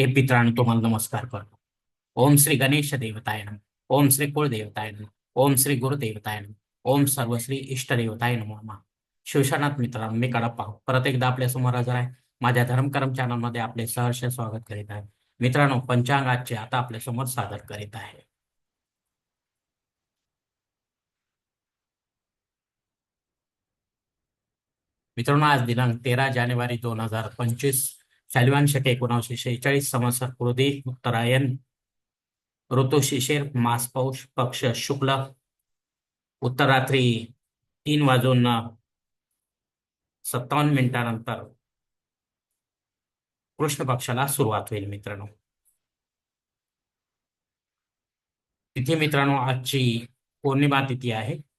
हे मित्रांनो तुम्हाला नमस्कार करतो. ओम श्री गणेश देवताय नम. ओम श्री कुळदेवताय नम. ओम श्री गुरुदेवताय नम. ओम सर्व श्री इष्टदेवताय नमः शिवशानाथ मित्रांनो मी कडप्पा परत एकदा आपल्यासमोर हजर आहे. माझ्या धर्मकर्म चॅनलमध्ये आपले सहर्ष स्वागत करीत आहे. मित्रांनो पंचांगाचे आता आपल्यासमोर सादर करीत आहे. मित्रांनो आज दिनांक तेरा जानेवारी दोन हजार पंचवीस. शालिवान शके एकोणीसशे शेहेचाळीस संवत्सर कृदी उत्तरायण ऋतू शिशिर मास पौष पक्ष शुक्ल उत्तरात्री तीन वाजून सत्तावन्न मिनिटानंतर कृष्ण पक्षाला सुरुवात होईल मित्रांनो. तिथी मित्रांनो आजची पौर्णिमा तिथी आहे.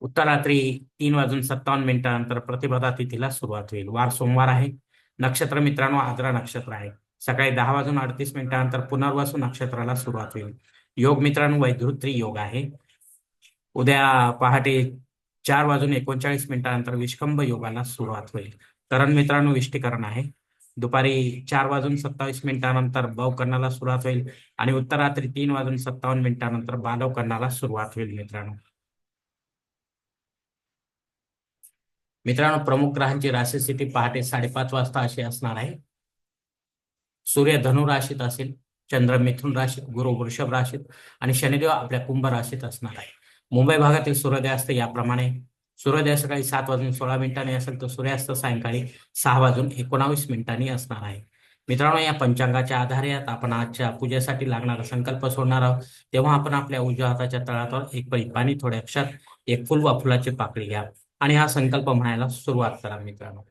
उत्तरात्री तीन वाजून सत्तावन्न मिनिटानंतर प्रतिपदा तिथीला सुरुवात होईल. वार सोमवार आहे. नक्षत्र मित्रांनो आद्रा नक्षत्र आहे. सकाळी दहा वाजून अडतीस मिनिटानंतर पुनर्वसू नक्षत्राला सुरुवात होईल. योग मित्रांनो वैधृत्री योग आहे. उद्या पहाटे चार वाजून एकोणचाळीस मिनिटानंतर विष्कंभ योगाला सुरुवात होईल. करण मित्रांनो विष्टीकरण आहे. दुपारी चार वाजून सत्तावीस मिनिटानंतर भवकरणाला सुरुवात होईल आणि उत्तरात्री तीन वाजून सत्तावन्न मिनिटानंतर बालवकरणाला सुरुवात होईल मित्रांनो. मित्रांनो प्रमुख ग्रहांची राशी स्थिती पहाटे साडेपाच वाजता अशी असणार आहे. सूर्य धनु राशीत असेल चंद्र मिथुन राशीत गुरु वृषभ राशीत आणि शनिदेव आपल्या कुंभ राशीत असणार आहे. मुंबई भागातील सूर्योदयास्त याप्रमाणे सूर्योदय सकाळी सात वाजून सोळा मिनिटांनी असेल तर सूर्यास्त सायंकाळी सहा वाजून एकोणावीस मिनिटांनी असणार आहे. मित्रांनो या पंचांगाच्या आधारे आपण आजच्या पूजेसाठी लागणारा संकल्प सोडणार आहोत. तेव्हा आपण आपल्या उजव्या हाताच्या तळावर एक पळी पाणी थोड्या अक्षात एक फुल वा फुलाची पाकळी घ्या. आणि हा संकल्प म्हणायला सुरुवात करा मित्रांनो.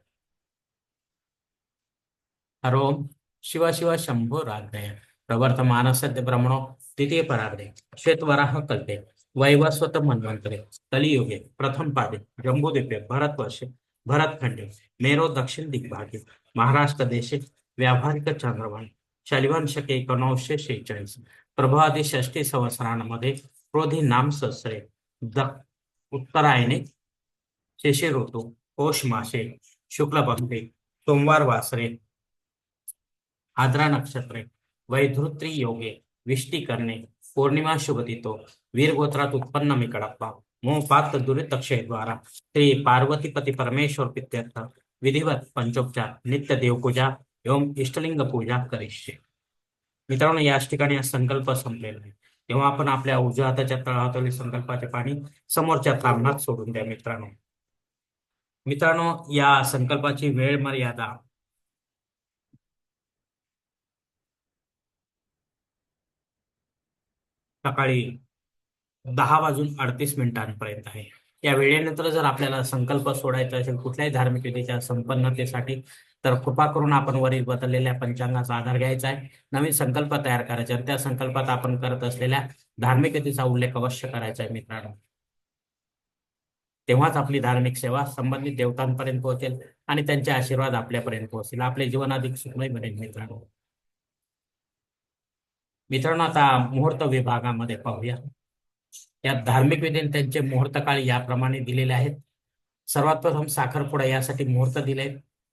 हरोम शिवा शिवा शंभो राग्नय प्रवर्तमान सद्य ब्रह्मणो द्वितीय पराग्रे श्वेतवराह कल्पे. वैवस्वत मन्वंतरे. कलियुगे. प्रथम पादे. जम्बूद्वीपे भरतवर्षे भरतखंडे मेरो दक्षिण दिग्भागे. महाराष्ट्र देशे. व्यावहारिक चंद्रवाणी. शलिवंशके शके एकोणीसशे शेहेचाळीस. प्रभादी षष्टी संवत्सरांमध्ये क्रोधी नाम सहस्रे. द. उत्तरायणे. शेषे ऋतू पौष मासे शुक्ल पक्षे सोमवार वासरे आद्रा नक्षत्रे वैधृत्री योगे विष्टी करणे पौर्णिमा शुभतितो वीर गोत्रात उत्पन्न मी कडप्पा मोपात दुरित द्वारा श्री पार्वतीपती परमेश्वर पित्यर्थ विधिवत पंचोपचार नित्य देवपूजा एवं इष्टलिंग पूजा करिष्ये. मित्रांनो याच ठिकाणी हा संकल्प संपलेला आहे. तेव्हा आपण आपल्या उजव्या हाताच्या तळहातावरील संकल्पाचे पाणी समोरच्या तांबणात सोडून द्या मित्रांनो. मित्रांनो या संकल्पाची वेळ मर्यादा. सकाळी दहा वाजून अडतीस मिनिटांपर्यंत आहे. या वेळेनंतर जर आपल्याला संकल्प सोडायचा असेल कुठल्याही धार्मिक विधीच्या संपन्नतेसाठी तर कृपा करून आपण वरील बदललेल्या पंचांगाचा आधार घ्यायचा आहे. नवीन संकल्प तयार करायचा आणि त्या संकल्पात आपण करत असलेल्या धार्मिक विधीचा उल्लेख अवश्य करायचा आहे मित्रांनो. तेव्हाच आपली धार्मिक सेवा संबंधित देवतांपर्यंत पोहोचेल आणि त्यांचे आशीर्वाद आपल्यापर्यंत पोहोचेल. आपले जीवन अधिक सुखमय बनेल मित्रांनो. मित्रांनो आता मुहूर्त विभागामध्ये पाहूया. या धार्मिक विधीने त्यांचे मुहूर्त काळ याप्रमाणे दिलेले आहेत. सर्वात प्रथम साखरपुडा यासाठी मुहूर्त दिले.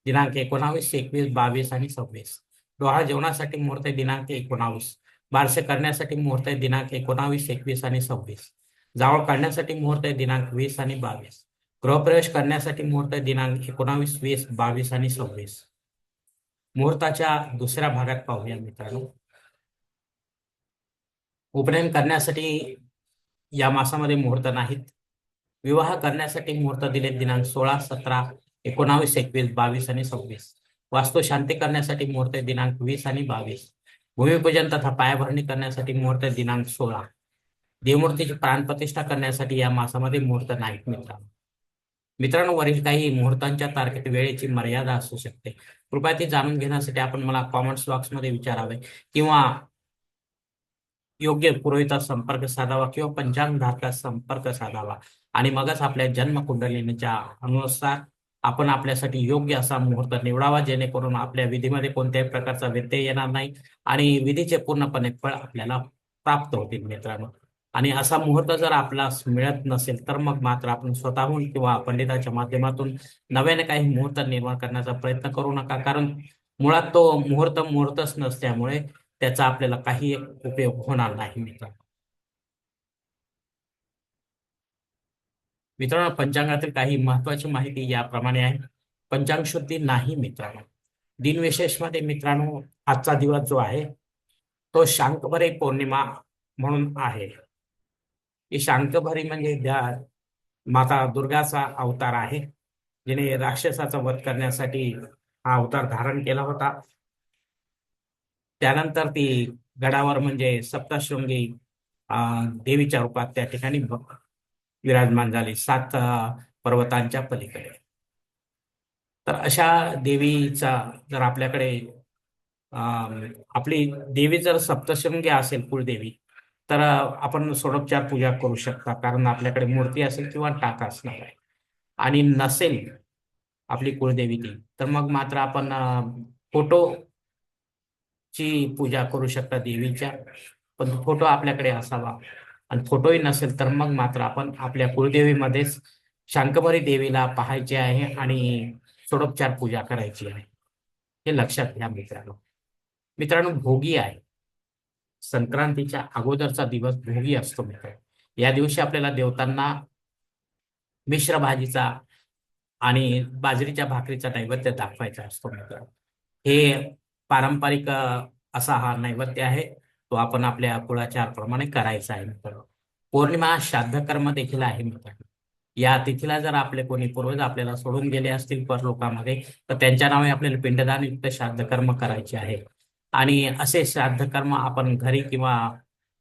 दिनांक एकोणावीस एकवीस बावीस आणि सव्वीस. डोहाळ जेवणासाठी मुहूर्त दिनांक एकोणावीस. बारसे करण्यासाठी मुहूर्त दिनांक एकोणावीस एकवीस आणि सव्वीस. जावळ काढण्यासाठी मुहूर्त आहे दिनांक वीस आणि बावीस. गृहप्रवेश करण्यासाठी मुहूर्त आहे दिनांक एकोणावीस वीस बावीस आणि सव्वीस. मुहूर्ताच्या दुसऱ्या भागात पाहूया मित्रांनो. उपनयन करण्यासाठी या मासामध्ये मुहूर्त नाहीत. विवाह करण्यासाठी मुहूर्त दिले दिनांक सोळा सतरा एकोणावीस एकवीस बावीस आणि सव्वीस. वास्तू शांती करण्यासाठी मुहूर्त दिनांक वीस आणि बावीस. भूमिपूजन तथा पायाभरणी करण्यासाठी मुहूर्त दिनांक सोळा. देवमूर्तीची प्राणप्रतिष्ठा करण्यासाठी या मासामध्ये मुहूर्त नाहीत मित्रांनो. मित्रांनो वरील काही मुहूर्तांच्या तारखेत वेळेची मर्यादा असू शकते. कृपया ती जाणून घेण्यासाठी आपण मला कॉमेंट्स बॉक्समध्ये विचारावे किंवा योग्य पुरोहिता संपर्क साधावा किंवा पंचांग धारकास संपर्क साधावा. आणि मगच आपल्या जन्म कुंडलिनीच्या अनुसार आपण आपल्यासाठी योग्य असा मुहूर्त निवडावा जेणेकरून आपल्या विधीमध्ये कोणत्याही प्रकारचा व्यत्यय येणार नाही आणि विधीचे पूर्णपणे फळ आपल्याला प्राप्त होतील मित्रांनो. आणि असा मुहूर्त जर आपला मिळत नसेल तर मग मात्र आपण स्वतःहून किंवा पंडिताच्या माध्यमातून नव्याने काही मुहूर्त निर्माण करण्याचा प्रयत्न करू नका. कारण मुळात तो मुहूर्त मुहूर्तच नसल्यामुळे त्याचा आपल्याला काही उपयोग होणार नाही मित्रांनो. मित्रांनो पंचांगातील काही महत्वाची माहिती याप्रमाणे आहे. पंचांग शुद्धी नाही मित्रांनो. दिनविशेषमध्ये मित्रांनो आजचा दिवस जो आहे तो शांकभरी पौर्णिमा म्हणून आहे. ही शांकभरी म्हणजे ज्या माता दुर्गाचा अवतार आहे. जिने राक्षसाचा वध करण्यासाठी हा अवतार धारण केला होता. त्यानंतर ती गडावर म्हणजे सप्तशृंगी अं, देवीच्या रूपात त्या ठिकाणी विराजमान झाली. सात पर्वतांच्या पलीकडे. तर अशा देवीचा जर आपल्याकडे अं, आपली देवी जर सप्तशृंगी असेल कुळदेवी तर आपण सोडोपचार पूजा करू शकता. कारण आपल्याकडे मूर्ती असेल किंवा टाका असणार आहे. आणि नसेल आपली कुळदेवी ती तर मग मात्र आपण फोटो ची पूजा करू शकता देवीच्या. पण फोटो आपल्याकडे असावा. आणि फोटोही नसेल तर मग मात्र आपण आपल्या कुळदेवीमध्येच शांकभरी देवीला पाहायचे आहे आणि सोडोपचार पूजा करायची आहे. हे लक्षात घ्या मित्रांनो. मित्रांनो भोगी आहे. संक्रांतीच्या अगोदरचा दिवस भोगी असतो मित्र. या दिवशी आपल्याला देवतांना मिश्र भाजीचा आणि बाजरीच्या भाकरीचा नैवेद्य दाखवायचा असतो मित्र. हे पारंपरिक असा हा नैवेद्य आहे तो आपण आपल्या कुळाचारप्रमाणे करायचा आहे मित्र. पौर्णिमा हा श्राद्ध कर्म देखील आहे मित्र. या तिथीला जर आपले कोणी पूर्वज आपल्याला सोडून गेले असतील परलोकामध्ये तर त्यांच्या नावे आपल्याला पिंडदान युक्त श्राद्ध कर्म करायचे आहे. आणि असे श्राद्ध कर्म आपण घरी किंवा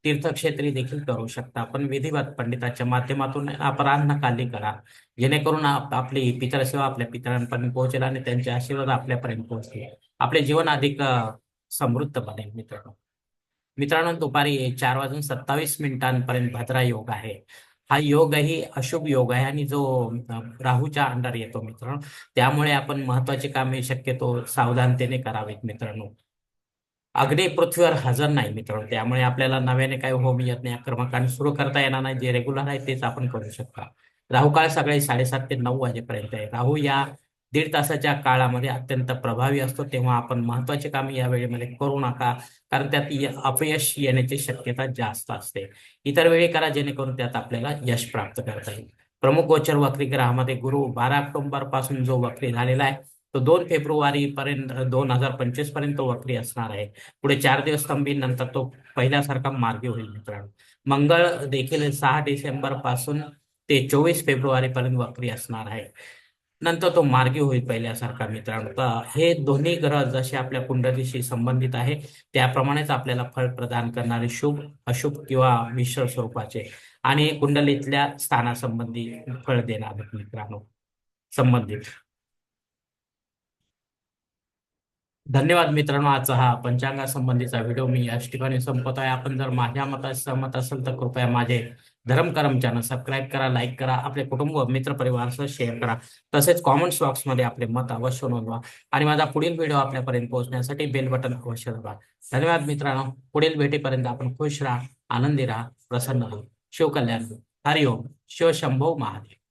तीर्थक्षेत्री देखील करू शकता. पण विधिवत पंडिताच्या माध्यमातून अपराह्नकाली करा. जेणेकरून आपली पितरसेवा आपल्या पितरांपर्यंत पोहोचेल आणि त्यांचे आशीर्वाद आपल्यापर्यंत पोहोचतील. आपले जीवन अधिक समृद्ध बनेल मित्रांनो. मित्रांनो दुपारी चार वाजून सत्तावीस मिनिटांपर्यंत भद्रा योग आहे. हा योगही अशुभ योग आहे आणि जो राहूच्या अंडर येतो मित्रांनो. त्यामुळे आपण महत्वाची कामे शक्यतो सावधानतेने करावीत मित्रांनो. अग्नि पृथ्वीवर हजर नाही मित्रांनो. त्यामुळे आपल्याला नव्याने काही होम यज्ञ कर्मकांड सुरू करता येणार नाही. जे रेग्युलर आहे तेच आपण करू शकता. राहू काळ सकाळी साडेसात ते नऊ वाजेपर्यंत आहे. राहू या दीड तासाच्या काळामध्ये अत्यंत प्रभावी असतो. तेव्हा आपण महत्त्वाचे कामे या वेळेमध्ये करू नका. कारण त्यात अपयश येण्याची शक्यता जास्त असते. इतर वेळी करा जेणेकरून त्यात आपल्याला यश प्राप्त करता येईल. प्रमुख गोचर वक्री ग्रहामध्ये गुरु बारा ऑक्टोबरपासून जो वक्री झालेला आहे तो दोन फेब्रुवारी पर्यंत दोन हजार पंचवीसपर्यंत वक्री असणार आहे. पुढे चार दिवस थांबीन नंतर तो पहिल्यासारखा मार्गी होईल मित्रांनो. मंगळ देखील सहा डिसेंबरपासून ते चोवीस फेब्रुवारी पर्यंत वक्री असणार आहे. नंतर तो मार्गी होईल पहिल्यासारखा मित्रांनो. तर हे दोन्ही ग्रह जसे आपल्या कुंडलीशी संबंधित आहे त्याप्रमाणेच आपल्याला फळ प्रदान करणारे शुभ अशुभ किंवा मिश्र स्वरूपाचे आणि कुंडलीतल्या स्थानासंबंधी फळ देणारे मित्रांनो संबंधित. धन्यवाद मित्रांनो आजचा हा पंचांगासंबंधीचा व्हिडिओ मी याच ठिकाणी संपत आहे. आपण जर माझ्या मतात सहमत असेल तर कृपया माझे धर्मकरम चॅनल सबस्क्राईब करा लाईक करा आपले कुटुंब मित्र परिवारासह शेअर करा. तसेच कॉमेंट्स बॉक्समध्ये आपले मत अवश्य नोंदवा आणि माझा पुढील व्हिडिओ आपल्यापर्यंत पोहोचण्यासाठी बेल बटन अवश्य दाबा. धन्यवाद मित्रांनो. पुढील भेटीपर्यंत आपण खुश राहा आनंदी राहा प्रसन्न राहा. शिवकल्याण. हरिओम. शिव शंभो महादेव.